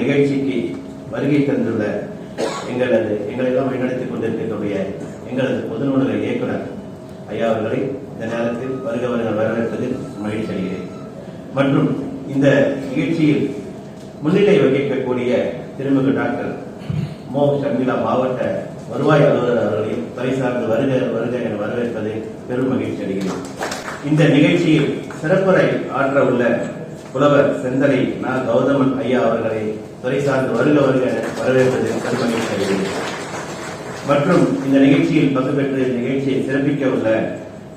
நிகழ்ச்சிக்கு வருகை தந்துள்ள எங்களது எங்களெல்லாம் வழிநடத்திக் கொண்டிருக்கக்கூடிய எங்களது பொது நூலக இயக்குனர் ஐயா அவர்களை இந்த நேரத்தில் வருகவர்கள் வரவேற்பதில் மகிழ்ச்சி அடைகிறேன். மற்றும் இந்த நிகழ்ச்சியில் முன்னிலை வகிக்கக்கூடிய திருமிகு டாக்டர் மோ. ஷர்மிளா மாவட்ட வருவாய் அலுவலர் அவர்களையும் துறை சார்ந்து வருக வருக என வரவேற்பதில் பெரும் மகிழ்ச்சி அடைகிறேன். இந்த நிகழ்ச்சியில் சிறப்புரை ஆற்ற உள்ள புலவர் செந்தலை நா கௌதமன் ஐயா அவர்களை துறை சார்ந்து வருக வருக என வரவேற்பதில் மற்றும் இந்த நிகழ்ச்சியில் பங்கு பெற்று நிகழ்ச்சியை சிறப்பிக்க உள்ள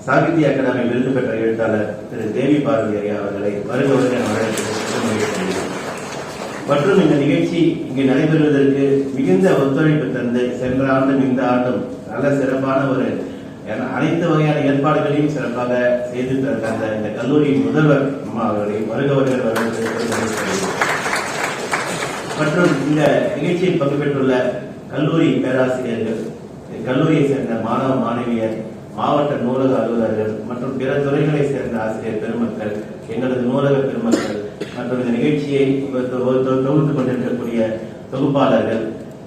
சாகித்ய அகாடமி விருது பெற்ற எழுத்தாளர் திரு தேவி பாரதி ஐயா அவர்களை வருக வருக என மற்றும் இந்த நிகழ்ச்சி இங்கு நடைபெறுவதற்கு மிகுந்த ஒத்துழைப்பு தந்து சென்ற ஆண்டும் இந்த ஆண்டும் நல்ல சிறப்பான ஒரு அனைத்து வகையான ஏற்பாடுகளையும் சிறப்பாக செய்து தந்த இந்த கல்லூரியின் முதல்வர் அம்மா அவர்களை வருக மற்றும் இந்த நிகழ்ச்சியில் பங்கு பெற்றுள்ள கல்லூரி பேராசிரியர்கள் கல்லூரியை சேர்ந்த மாணவ மாணவியர் மாவட்ட நூலக அலுவலர்கள் மற்றும் பிற துறைகளை சேர்ந்த ஆசிரியர் பெருமக்கள் எங்களது நூலக பெருமக்கள் மற்றும் இந்த நிகழ்ச்சியை தொ- தொகுத்துக் கொண்டிருக்கக்கூடிய தொகுப்பாளர்கள்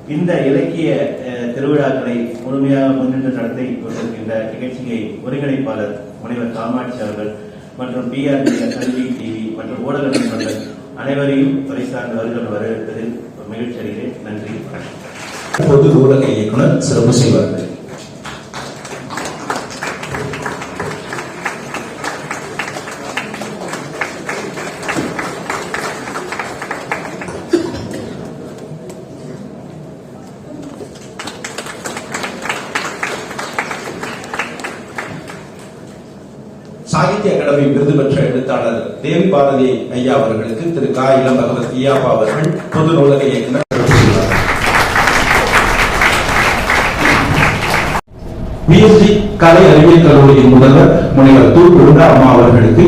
இந்த இலக்கிய அஹ், திருவிழாக்களை முழுமையாக முன்னின்று நடத்தி கொண்டிருக்கின்ற நிகழ்ச்சியை ஒருங்கிணைப்பாளர் முனைவர் காமாட்சி அவர்கள் மற்றும் பிஆர்பி கல்வி டிவி மற்றும் ஊடக நண்பர்கள் அனைவரையும் துறை சார்ந்த வருகிற வரவேற்பதில் மகிழ்ச்சி அடைகிறேன். நன்றி வணக்கம். பொது ஊடக இயக்குனர் சிறப்பு செய்வார்கள். சாகித்ய அகாடமி விருது பெற்ற எழுத்தாளர் தேவி பாரதி ஐயா அவர்களுக்கு திரு கா. இளம் பகவத் ஈயாப்பா அவர்கள் பொது நூலக இயக்குனர் சிறப்பு செய்வார்கள் பிஎஸ்டி கலை அறிவியல் கல்லூரியின் முதல்வர் முனைவர் தூ. குருண்டா அம்மா அவர்களுக்கு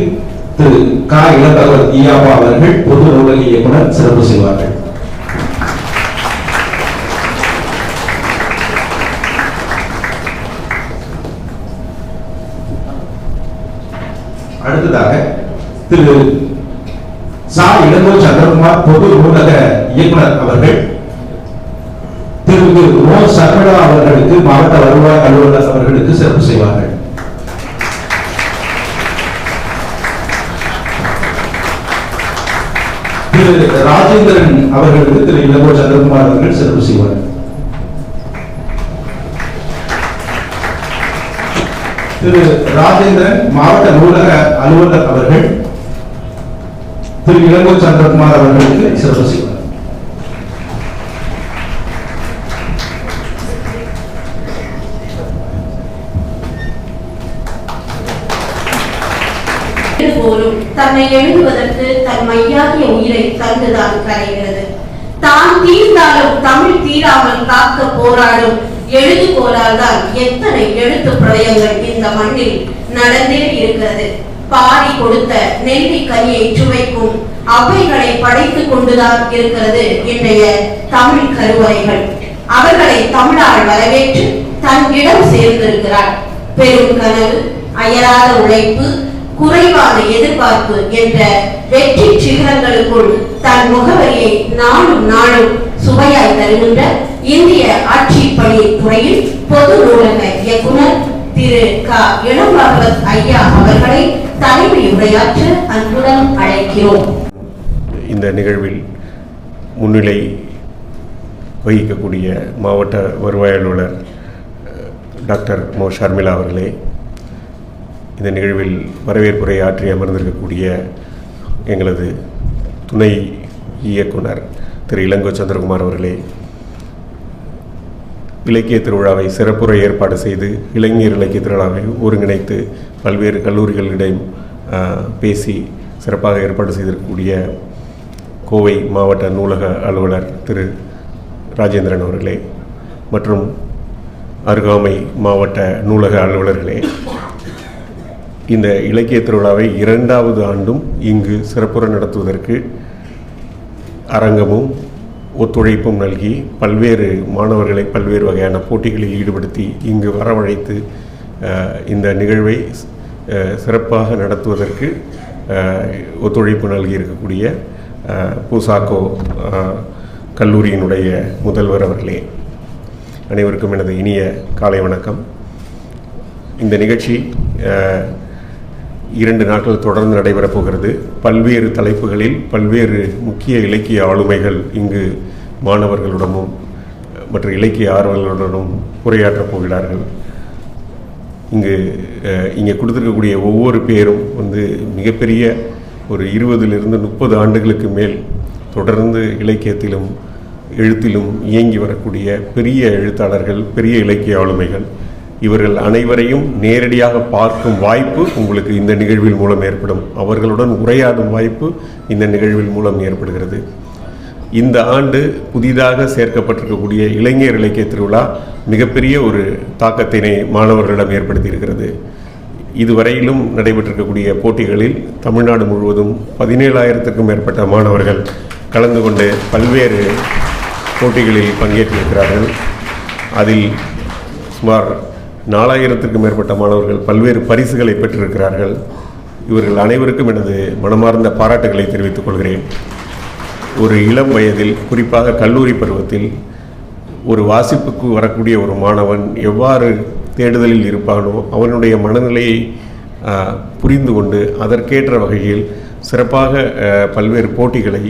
திரு கா. இளம்பகவத் ஈயாப்பா அவர்கள் பொது நூலக இயக்குனர் சிறப்பு செய்வார்கள். அடுத்ததாக திரு சா. இளங்கோ சந்திரகுமார் பொது நூலக இயக்குனர் அவர்கள் திரு. ஓ சர்வடா அவர்களுக்கு மாவட்ட வருவாய் அலுவலர் அவர்களுக்கு சிறப்பு செய்வார்கள். திரு. ராஜேந்திரன் அவர்களுக்கு திரு. இளங்கோ சந்திரகுமார் அவர்கள் சிறப்பு செய்வார்கள். திரு ராஜேந்திரன் மாவட்ட நூலக அலுவலர் அவர்கள் திரு இளங்கோ சந்திரகுமார் அவர்களுக்கு சிறப்பு செய்வார் போலும் தன்னை எழுதுவதற்கு தன் மையாகிய உயிரை தந்துதான் கரைகிறது. தான் தீர்ந்தாலும் தமிழ் தீராமல் காக்க போராடும் எழுதுகோலால் தான் எத்தனை எழுத்து பிரளயங்கள் இந்த மண்ணில் நடந்தே இருக்கிறது. பாரி கொடுத்த நெல்லி சுவைக்கும் அவைகளை படைத்துக் கொண்டுதான் இருக்கிறது இன்றைய தமிழ் கருவறைகள். அவர்களை தமிழால் வரவேற்று தன் இடம் சேர்ந்திருக்கிறார். பெரும் கனவு அயராத உழைப்பு குறைவான எதிர்பார்ப்பு என்ற வெற்றி சிகரங்களுக்குள் தன் முகவரியை நாளும் நாளும் சுவையாய் தருகின்ற இந்திய ஆட்சி பணி துறையில் பொது நூலக இயக்குனர் திரு க. இளம்பகவத் ஐயா அவர்களை தலைமை உரையாற்ற அன்புடன் அழைக்கிறோம். இந்த நிகழ்வில் முன்னிலை வகிக்கக்கூடிய மாவட்ட வருவாய் அலுவலர் டாக்டர் மோ. ஷர்மிளா அவர்களே இந்த நிகழ்வில் வரவேற்புரை ஆற்றி அமர்ந்திருக்கக்கூடிய எங்களது துணை இயக்குனர் திரு இளங்கோ சந்திரகுமார் அவர்களே இலக்கிய திருவிழாவை சிறப்புற ஏற்பாடு செய்து இளைஞர் இலக்கிய திருவிழாவை ஒருங்கிணைத்து பல்வேறு கல்லூரிகளிடம் பேசி சிறப்பாக ஏற்பாடு செய்திருக்கக்கூடிய கோவை மாவட்ட நூலக அலுவலர் திரு ராஜேந்திரன் அவர்களே மற்றும் அருகாமை மாவட்ட நூலக அலுவலர்களே இந்த இலக்கிய திருவிழாவை இரண்டாவது ஆண்டும் இங்கு சிறப்புற நடத்துவதற்கு அரங்கமும் ஒத்துழைப்பும் நல்கி பல்வேறு மாணவர்களை பல்வேறு வகையான போட்டிகளில் ஈடுபடுத்தி இங்கு வரவழைத்து இந்த நிகழ்வை சிறப்பாக நடத்துவதற்கு ஒத்துழைப்பு நல்கி இருக்கக்கூடிய பூசாக்கோ கல்லூரியினுடைய முதல்வர் அவர்களே. அனைவருக்கும் எனது இனிய காலை வணக்கம். இந்த நிகழ்ச்சி இரண்டு நாட்கள் தொடர்ந்து நடைபெறப் போகிறது. பல்வேறு தலைப்புகளில் பல்வேறு முக்கிய இலக்கிய ஆளுமைகள் இங்கு மாணவர்களுடனும் மற்ற இலக்கிய ஆர்வலர்களுடனும் உரையாற்றப் போகிறார்கள். இங்கு அஹ், இங்கே கொடுத்துருக்கக்கூடிய ஒவ்வொரு பேரும் வந்து மிகப்பெரிய ஒரு இருபதிலிருந்து முப்பது ஆண்டுகளுக்கு மேல் தொடர்ந்து இலக்கியத்திலும் எழுத்திலும் இயங்கி வரக்கூடிய பெரிய எழுத்தாளர்கள் பெரிய இலக்கிய ஆளுமைகள். இவர்கள் அனைவரையும் நேரடியாக பார்க்கும் வாய்ப்பு உங்களுக்கு இந்த நிகழ்வில் மூலம் ஏற்படும். அவர்களுடன் உரையாடும் வாய்ப்பு இந்த நிகழ்வில் மூலம் ஏற்படுகிறது. இந்த ஆண்டு புதிதாக சேர்க்கப்பட்டிருக்கக்கூடிய இளைஞர் இலக்கிய திருவிழா மிகப்பெரிய ஒரு தாக்கத்தினை மாணவர்களிடம் ஏற்படுத்தியிருக்கிறது. இதுவரையிலும் நடைபெற்றிருக்கக்கூடிய போட்டிகளில் தமிழ்நாடு முழுவதும் பதினேழாயிரத்துக்கும் மேற்பட்ட மாணவர்கள் கலந்து கொண்டு பல்வேறு போட்டிகளில் பங்கேற்றிருக்கிறார்கள். அதில் சுமார் நாலாயிரத்திற்கும் மேற்பட்ட மாணவர்கள் பல்வேறு பரிசுகளை பெற்றிருக்கிறார்கள். இவர்கள் அனைவருக்கும் எனது மனமார்ந்த பாராட்டுகளை தெரிவித்துக் கொள்கிறேன். ஒரு இளம் வயதில் குறிப்பாக கல்லூரி பருவத்தில் ஒரு வாசிப்புக்கு வரக்கூடிய ஒரு மாணவன் எவ்வாறு தேடுதலில் இருப்பானோ அவனுடைய மனநிலையை புரிந்து கொண்டு அதற்கேற்ற வகையில் சிறப்பாக பல்வேறு போட்டிகளை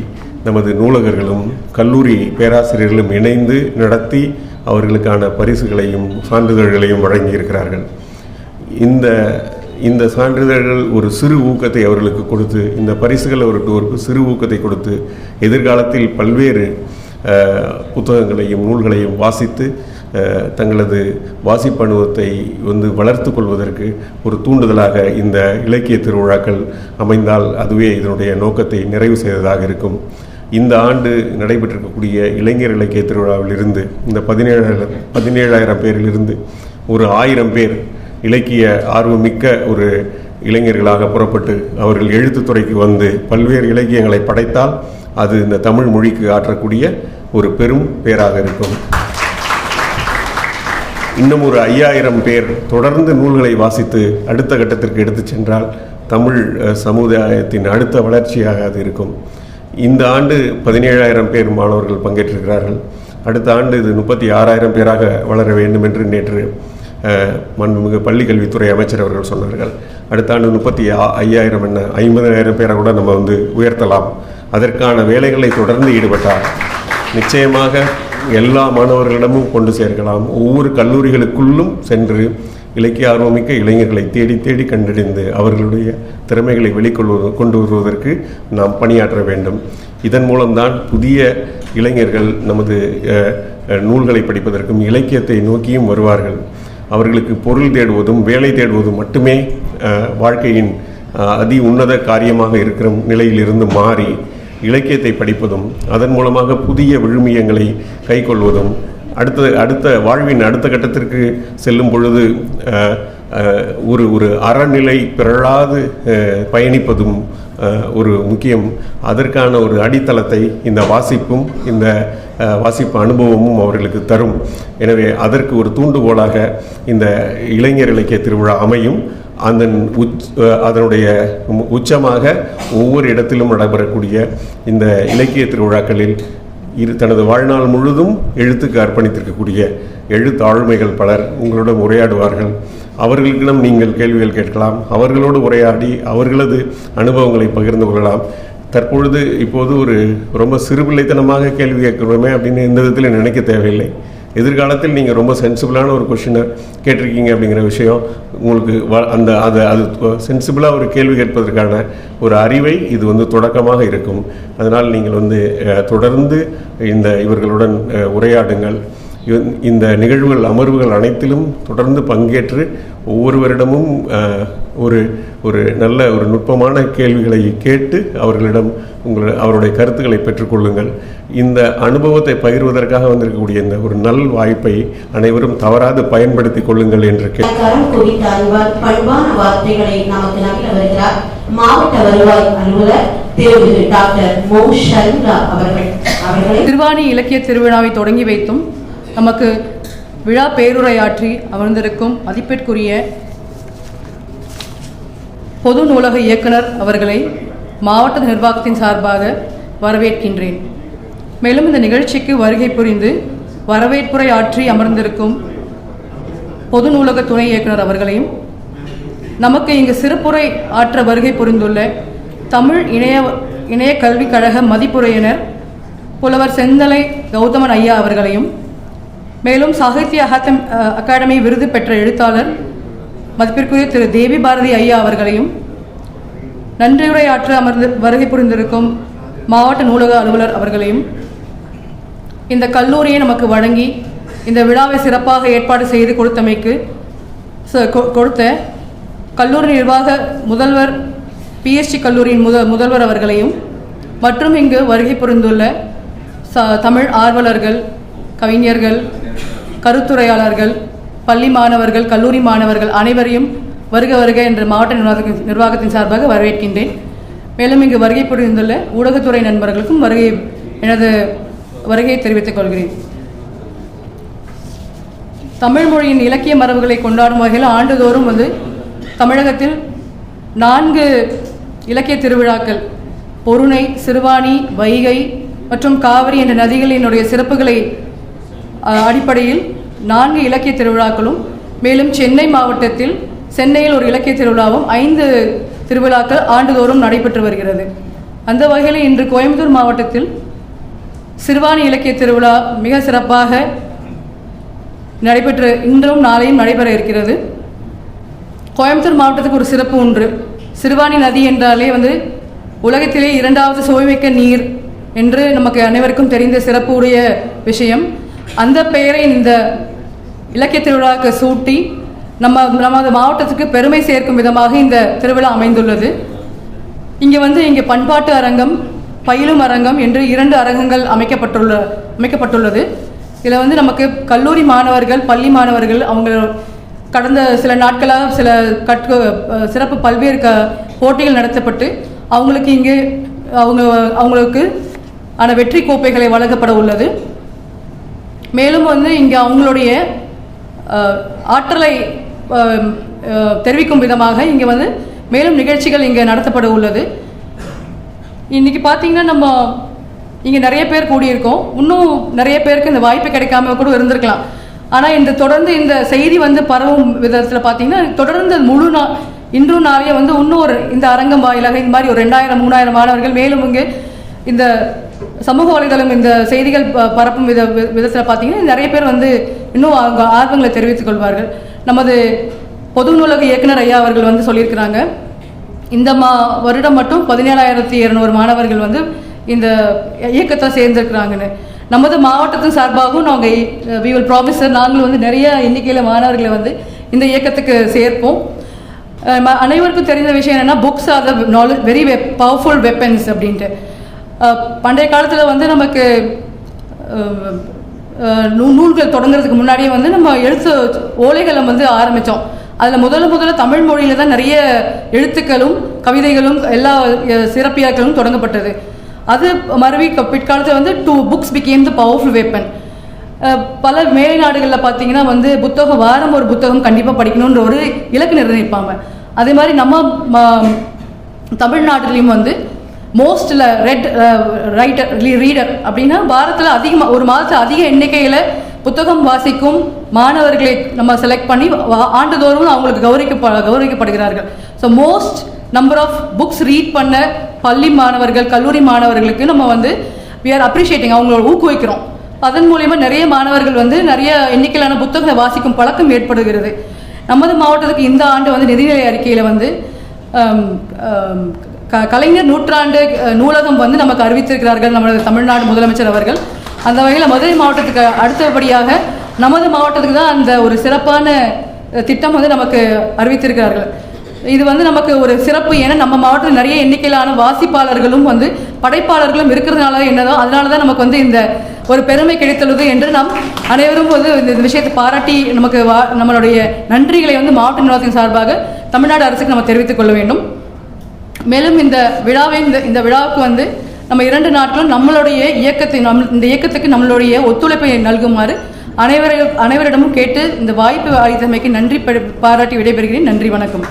நமது நூலகர்களும் கல்லூரி பேராசிரியர்களும் இணைந்து நடத்தி அவர்களுக்கான பரிசுகளையும் சான்றிதழ்களையும் வழங்கியிருக்கிறார்கள். இந்த இந்த சான்றிதழ்கள் ஒரு சிறு ஊக்கத்தை அவர்களுக்கு கொடுத்து இந்த பரிசுகள் அவர்களுக்கு சிறு ஊக்கத்தை கொடுத்து எதிர்காலத்தில் பல்வேறு புத்தகங்களையும் நூல்களையும் வாசித்து தங்களது வாசிப்பு அனுபவத்தை வந்து வளர்த்து கொள்வதற்கு ஒரு தூண்டுதலாக இந்த இலக்கிய திருவிழாக்கள் அமைந்தால் அதுவே இதனுடைய நோக்கத்தை நிறைவு செய்ததாக இருக்கும். இந்த ஆண்டு நடைபெற்றிருக்கக்கூடிய இளைஞர் இலக்கிய திருவிழாவிலிருந்து இந்த பதினேழாயிரம் பதினேழாயிரம் பேரிலிருந்து ஒரு ஆயிரம் பேர் இலக்கிய ஆர்வமிக்க ஒரு இளைஞர்களாக புறப்பட்டு அவர்கள் எழுத்துத்துறைக்கு வந்து பல்வேறு இலக்கியங்களை படைத்தால் அது இந்த தமிழ் மொழிக்கு ஆற்றக்கூடிய ஒரு பெரும் பேராக இருக்கும். இன்னும் ஒரு ஐயாயிரம் பேர் தொடர்ந்து நூல்களை வாசித்து அடுத்த கட்டத்திற்கு எடுத்துச் சென்றால் தமிழ் அஹ், சமுதாயத்தின் அடுத்த வளர்ச்சியாக அது இருக்கும். இந்த ஆண்டு பதினேழாயிரம் பேர் மாணவர்கள் பங்கேற்றிருக்கிறார்கள். அடுத்த ஆண்டு இது முப்பத்தி ஆறாயிரம் பேராக வளர வேண்டும் என்று நேற்று மண்புமிகு பள்ளிக்கல்வித்துறை அமைச்சர் அவர்கள் சொன்னார்கள். அடுத்த ஆண்டு முப்பத்தி ஐயாயிரம் என்ன ஐம்பதாயிரம் பேரை கூட நம்ம வந்து உயர்த்தலாம். அதற்கான வேலைகளை தொடர்ந்து ஈடுபட்டார் நிச்சயமாக எல்லா மாணவர்களிடமும் கொண்டு சேர்க்கலாம். ஒவ்வொரு கல்லூரிகளுக்குள்ளும் சென்று இலக்கிய ஆர்வமிக்க இளைஞர்களை தேடி தேடி கண்டறிந்து அவர்களுடைய திறமைகளை வெளிக்கொள்வது கொண்டு வருவதற்கு நாம் பணியாற்ற வேண்டும். இதன் மூலம்தான் புதிய இளைஞர்கள் நமது நூல்களை படிப்பதற்கும் இலக்கியத்தை நோக்கியும் வருவார்கள். அவர்களுக்கு பொருள் தேடுவதும் வேலை தேடுவதும் மட்டுமே வாழ்க்கையின் அதி உன்னத காரியமாக இருக்கிற நிலையிலிருந்து மாறி இலக்கியத்தை படிப்பதும் அதன் மூலமாக புதிய விழுமியங்களை கைக்கொள்வதும் அடுத்த அடுத்த வாழ்வின் அடுத்த கட்டத்திற்கு செல்லும் பொழுது ஒரு ஒரு அறநிலை பிறழாது பயணிப்பதும் ஒரு முக்கியம். அதற்கான ஒரு அடித்தளத்தை இந்த வாசிப்பும் இந்த வாசிப்பு அனுபவமும் அவர்களுக்கு தரும். எனவே அதற்கு ஒரு தூண்டுகோலாக இந்த இளைஞர் இலக்கிய திருவிழா அமையும். அதன் உச் அதனுடைய உச்சமாக ஒவ்வொரு இடத்திலும் நடைபெறக்கூடிய இந்த இலக்கிய திருவிழாக்களில் இரு தனது வாழ்நாள் முழுதும் எழுத்துக்கு அர்ப்பணித்திருக்கக்கூடிய எழுத்தாளுமைகள் பலர் உங்களுடன் உரையாடுவார்கள். அவர்களிடம் நீங்கள் கேள்விகள் கேட்கலாம். அவர்களோடு உரையாடி அவர்களது அனுபவங்களை பகிர்ந்து கொள்ளலாம். தற்பொழுது இப்போது ஒரு ரொம்ப சிறுபிள்ளைத்தனமாக கேள்வி கேட்கிறோமே அப்படின்னு எந்த விதத்தில் நினைக்க தேவையில்லை. எதிர்காலத்தில் நீங்கள் ரொம்ப சென்சிபிளான ஒரு கொஷினை கேட்டிருக்கீங்க அப்படிங்கிற விஷயம் உங்களுக்கு வ அந்த அதை அது சென்சிபிளாக ஒரு கேள்வி கேட்பதற்கான ஒரு அறிவை இது வந்து தொடக்கமாக இருக்கும். அதனால் நீங்கள் வந்து தொடர்ந்து இந்த இவர்களுடன் உரையாடுங்கள். இந்த நிகழ்வுகள் அமர்வுகள் அனைத்திலும் தொடர்ந்து பங்கேற்று ஒவ்வொருவரிடமும் ஒரு ஒரு நல்ல ஒரு நுட்பமான கேள்விகளை கேட்டு அவர்களிடம் உங்கள் அவருடைய கருத்துக்களை பெற்றுக்கொள்ளுங்கள். இந்த அனுபவத்தை பகிர்வதற்காக வந்திருக்கக்கூடிய இந்த ஒரு நல் வாய்ப்பை அனைவரும் தவறாது பயன்படுத்திக் கொள்ளுங்கள் என்று மாவட்ட வருவாய் அலுவலர் திருவாணி இலக்கிய திருவிழாவை தொடங்கி வைத்தும் நமக்கு விழா பேருரையாற்றி அமர்ந்திருக்கும் மதிப்பிற்குரிய பொது நூலக இயக்குனர் அவர்களை மாவட்ட நிர்வாகத்தின் சார்பாக வரவேற்கின்றேன். மேலும் இந்த நிகழ்ச்சிக்கு வருகை புரிந்து வரவேற்புரை ஆற்றி அமர்ந்திருக்கும் பொது நூலக துணை இயக்குனர் அவர்களையும் நமக்கு இங்கு சிறப்புரை ஆற்ற வருகை புரிந்துள்ள தமிழ் இணைய இணைய கல்விக் கழக மதிப்புரையினர் புலவர் செந்தலை கௌதமன் ஐயா அவர்களையும் மேலும் சாகித்ய அகாதம் அகாடமி விருது பெற்ற எழுத்தாளர் மதிப்பிற்குரிய திரு தேவி பாரதி ஐயா அவர்களையும் நன்றியுரையாற்ற அமர்ந்து வருகை புரிந்திருக்கும் மாவட்ட நூலக அலுவலர் அவர்களையும் இந்த கல்லூரியை நமக்கு வழங்கி இந்த விழாவை சிறப்பாக ஏற்பாடு செய்து கொடுத்தமைக்கு ச- கொ- கொடுத்த கல்லூரி நிர்வாக முதல்வர் பிஎஸ்டி கல்லூரியின் முத முதல்வர் அவர்களையும் மற்றும் இங்கு வருகை புரிந்துள்ள ச தமிழ் ஆர்வலர்கள் கவிஞர்கள் கருத்துரையாளர்கள் பள்ளி மாணவர்கள் கல்லூரி மாணவர்கள் அனைவரையும் வருக வருக என்ற மாவட்ட நிர்வாகத்தின் நிர்வாகத்தின் சார்பாக வரவேற்கின்றேன். மேலும் இங்கு வருகை புரிந்துள்ள ஊடகத்துறை நண்பர்களுக்கும் வருகை எனது வருகையை தெரிவித்துக் கொள்கிறேன். தமிழ் மொழியின் இலக்கிய மரபுகளை கொண்டாடும் வகையில் ஆண்டுதோறும் வந்து தமிழகத்தில் நான்கு இலக்கிய திருவிழாக்கள் பொருணை சிறுவாணி வைகை மற்றும் காவிரி என்ற நதிகளினுடைய சிறப்புகளை அடிப்படையில் நான்கு இலக்கிய திருவிழாக்களும் மேலும் சென்னை மாவட்டத்தில் சென்னையில் ஒரு இலக்கிய திருவிழாவும் ஐந்து திருவிழாக்கள் ஆண்டுதோறும் நடைபெற்று வருகிறது. அந்த வகையில் இன்று கோயம்புத்தூர் மாவட்டத்தில் சிறுவாணி இலக்கிய திருவிழா மிக சிறப்பாக நடைபெற்று இன்றும் நாளையும் நடைபெற இருக்கிறது. கோயம்புத்தூர் மாவட்டத்துக்கு ஒரு சிறப்பு ஒன்று சிறுவாணி நதி என்றாலே வந்து உலகத்திலே இரண்டாவது சுவைமிக்க நீர் என்று நமக்கு அனைவருக்கும் தெரிந்த சிறப்பு உடைய விஷயம். அந்த பெயரை இந்த இலக்கிய திருவிழாவுக்கு சூட்டி நம்ம நமது மாவட்டத்துக்கு பெருமை சேர்க்கும் விதமாக இந்த திருவிழா அமைந்துள்ளது. இங்கே வந்து இங்கே பண்பாட்டு அரங்கம் பயிலும் அரங்கம் என்று இரண்டு அரங்கங்கள் அமைக்கப்பட்டுள்ள அமைக்கப்பட்டுள்ளது. இதில் வந்து நமக்கு கல்லூரி மாணவர்கள் பள்ளி மாணவர்கள் அவங்க கடந்த சில நாட்களாக சில கற்க சிறப்பு பல்வேறு க போட்டிகள் நடத்தப்பட்டு அவங்களுக்கு இங்கே அவங்க அவங்களுக்கு ஆன வெற்றி கோப்பைகளை வழங்கப்பட உள்ளது. மேலும் வந்து இங்கே அவங்களுடைய ஆற்றலை தெரிவிக்கும் விதமாக இங்கே வந்து மேலும் நிகழ்ச்சிகள் இங்கே நடத்தப்பட உள்ளது. இன்னைக்கு பார்த்தீங்கன்னா நம்ம இங்கே நிறைய பேர் கூடியிருக்கோம். இன்னும் நிறைய பேருக்கு இந்த வாய்ப்பு கிடைக்காம கூட இருந்திருக்கலாம். ஆனால் இந்த தொடர்ந்து இந்த செய்தி வந்து பரவும் விதத்தில் பார்த்தீங்கன்னா தொடர்ந்து முழு நாள் இன்றும் நாளையே வந்து இன்னும் ஒரு இந்த அரங்கம் வாயிலாக இந்த மாதிரி ஒரு ரெண்டாயிரம் மூணாயிரம் மாணவர்கள் மேலும் இங்கே இந்த சமூக வலைதளம் இந்த செய்திகள் ப- பரப்பும் வித விதத்தில் பார்த்தீங்கன்னா நிறைய பேர் வந்து இன்னும் அவங்க ஆர்வங்களை தெரிவித்துக் கொள்வார்கள். நமது பொது நூலக இயக்குனர் ஐயா அவர்கள் வந்து சொல்லியிருக்கிறாங்க இந்த மா வருடம் மட்டும் பதினேழாயிரத்தி இருநூறு மாணவர்கள் வந்து இந்த இயக்கத்தை சேர்ந்திருக்கிறாங்கன்னு. நமது மாவட்டத்தின் சார்பாகவும் நாங்கள் வி வில் ப்ராமிஸ் நாங்களும் வந்து நிறைய எண்ணிக்கையில் மாணவர்களை வந்து இந்த இயக்கத்துக்கு சேர்ப்போம். அனைவருக்கும் தெரிந்த விஷயம் என்னென்னா books are the knowledge very web powerful weapons அப்படின்ட்டு. பண்டைய காலத்தில் வந்து நமக்கு நூ- நூல்கள் தொடங்குறதுக்கு முன்னாடியே வந்து நம்ம எழுத்து ஓலைகளை வந்து ஆரம்பித்தோம் அதில் முதல்ல முதல்ல தமிழ் மொழியில் தான் நிறைய எழுத்துக்களும் கவிதைகளும் எல்லா சிறப்பியாக்களும் தொடங்கப்பட்டது. அது மறுவி பிற்காலத்தில் வந்து to books become the powerful weapon பல மேலை நாடுகளில் பார்த்தீங்கன்னா வந்து புத்தகம் வாரம் ஒரு புத்தகம் கண்டிப்பாக படிக்கணுன்ற ஒரு இலக்கு நிர்ணயிப்பாங்க. அதே மாதிரி நம்ம ம- தமிழ்நாட்டிலையும் வந்து மோஸ்டில் ரெட் ரைட்டர் ரீடர் அப்படின்னா வாரத்தில் அதிகமாக ஒரு மாதத்தில் அதிக எண்ணிக்கையில் புத்தகம் வாசிக்கும் மாணவர்களை நம்ம செலக்ட் பண்ணி ஆண்டுதோறும் அவங்களுக்கு கௌரவிக்க கௌரவிக்கப்படுகிறார்கள் so most number of books read பண்ண பள்ளி மாணவர்கள் கல்லூரி மாணவர்களுக்கு நம்ம வந்து வி ஆர் அப்ரிஷியேட்டிங் அவங்கள ஊக்குவிக்கிறோம். அதன் மூலயமா நிறைய மாணவர்கள் வந்து நிறைய எண்ணிக்கையிலான புத்தகங்களை வாசிக்கும் பழக்கம் ஏற்படுகிறது. நமது மாவட்டத்துக்கு இந்த ஆண்டு வந்து நிதிநிலை அறிக்கையில் வந்து um, um, க- கலைஞர் நூற்றாண்டு நூலகம் வந்து நமக்கு அறிவித்திருக்கிறார்கள் நமது தமிழ்நாடு முதலமைச்சர் அவர்கள். அந்த வகையில் மதுரை மாவட்டத்துக்கு அடுத்தபடியாக நமது மாவட்டத்துக்கு தான் அந்த ஒரு சிறப்பான திட்டம் வந்து நமக்கு அறிவித்திருக்கிறார்கள். இது வந்து நமக்கு ஒரு சிறப்பு ஏன்னா நம்ம மாவட்டத்தில் நிறைய எண்ணிக்கையிலான வாசிப்பாளர்களும் வந்து படைப்பாளர்களும் இருக்கிறதுனால என்னதோ அதனால தான் நமக்கு வந்து இந்த ஒரு பெருமை கிடைத்துள்ளது என்று நாம் அனைவரும் வந்து இந்த விஷயத்தை பாராட்டி நமக்கு வா நம்மளுடைய நன்றிகளை வந்து மாவட்ட நிர்வாகத்தின் சார்பாக தமிழ்நாடு அரசுக்கு நம்ம தெரிவித்துக் கொள்ள வேண்டும். மேலும் இந்த விழாவை இந்த இந்த விழாவுக்கு வந்து நம்ம இரண்டு நாட்களும் நம்மளுடைய இயக்கத்தை நம் இந்த இயக்கத்துக்கு நம்மளுடைய ஒத்துழைப்பை நல்குமாறு அனைவரை அனைவரிடமும் கேட்டு இந்த வாய்ப்பு அளித்தமைக்கு நன்றி பாராட்டி விடைபெறுகிறேன். நன்றி வணக்கம்.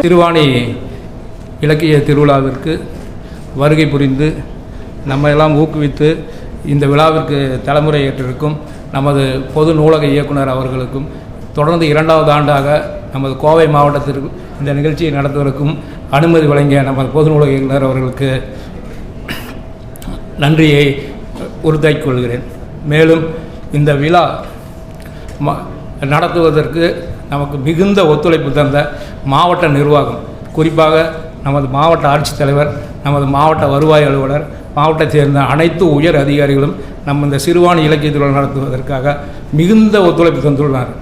திருவாணி இலக்கிய திருவிழாவிற்கு வருகை புரிந்து நம்ம எல்லாம் ஊக்குவித்து இந்த விழாவிற்கு தலைமுறை ஏற்றிருக்கும் நமது பொது நூலக இயக்குனர் அவர்களுக்கும் தொடர்ந்து இரண்டாவது ஆண்டாக நமது கோவை மாவட்டத்திற்கு இந்த நிகழ்ச்சியை நடத்துவதற்கும் அனுமதி வழங்கிய நமது பொது நூலக இயக்குனர் அவர்களுக்கு நன்றியை உறுதியாக்கிக் கொள்கிறேன். மேலும் இந்த விழா ம- நடத்துவதற்கு நமக்கு மிகுந்த ஒத்துழைப்பு தந்த மாவட்ட நிர்வாகம் குறிப்பாக நமது மாவட்ட ஆட்சித்தலைவர் நமது மாவட்ட வருவாய் அலுவலர் மாவட்டத்தைச் சேர்ந்த அனைத்து உயர் அதிகாரிகளும் நம்ம இந்த சிறுவாணி இலக்கியத்துறை நடத்துவதற்காக மிகுந்த ஒத்துழைப்பு தந்துள்ளார்.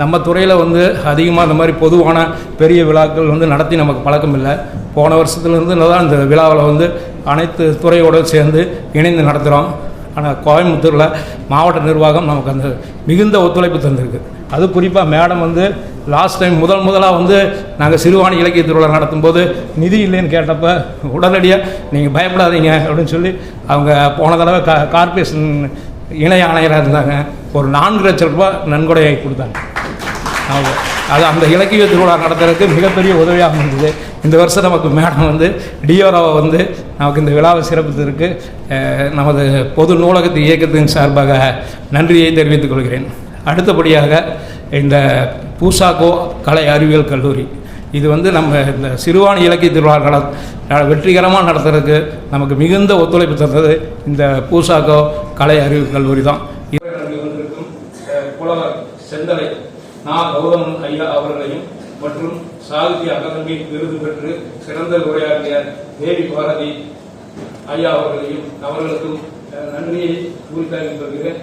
நம்ம துறையில் வந்து அதிகமாக இந்த மாதிரி பொதுவான பெரிய விழாக்கள் வந்து நடத்தி நமக்கு பழக்கம் இல்லை. போன வருஷத்துலேருந்து தான் இந்த விழாவில் வந்து அனைத்து துறையோடு சேர்ந்து இணைந்து நடத்துகிறோம். ஆனால் கோயம்புத்தூரில் மாவட்ட நிர்வாகம் நமக்கு அந்த மிகுந்த ஒத்துழைப்பு தந்திருக்கு. அது குறிப்பாக மேடம் வந்து லாஸ்ட் டைம் முதல் முதலாக வந்து நாங்கள் சிறுவாணி இலக்கிய திருவிழா நடத்தும்போது நிதி இல்லைன்னு கேட்டப்ப உடனடியாக நீங்கள் பயப்படாதீங்க அப்படின்னு சொல்லி அவங்க போன தடவை கா கார்பரேஷன் இணை ஆணையராக இருந்தாங்க. ஒரு நான்கு லட்சம் ரூபாய் நன்கொடையை கொடுத்தாங்க. அது அந்த இலக்கிய திருவிழா நடத்துறதுக்கு மிகப்பெரிய உதவியாக இருந்தது. இந்த வருஷம் நமக்கு மேடம் வந்து டியோராவை வந்து நமக்கு இந்த விழாவை சிறப்பித்திருக்கு நமது பொது நூலகத்து இயக்கத்தின் சார்பாக நன்றியை தெரிவித்துக் கொள்கிறேன். அடுத்தபடியாக இந்த பூசாக்கோ கலை அறிவியல் கல்லூரி. இது வந்து நம்ம இந்த சிறுவாணி இலக்கிய திருவிழா நட ந- வெற்றிகரமாக நடத்துறதுக்கு நமக்கு மிகுந்த ஒத்துழைப்பு தந்தது இந்த பூசாக்கோ கலை அறிவியல் கல்லூரி தான் புலவர் செந்தலை நா கௌதமன் ஐயா அவர்களையும் மற்றும் சாகித்ய அகாதமி விருது பெற்று சிறந்த உரையாற்றிய தேவி பாரதி ஐயா அவர்களையும் அவர்களுக்கும் அஹ், நன்றியை குறித்தாக்கி கொள்கிறேன்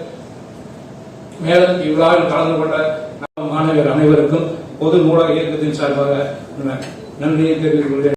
மேலும் இவ்விழாவில் கலந்து கொண்ட மாணவர் அனைவருக்கும் பொது நூலக இயக்கத்தின் சார்பாக நன்றியை தெரிவித்துக் கொள்கிறேன்.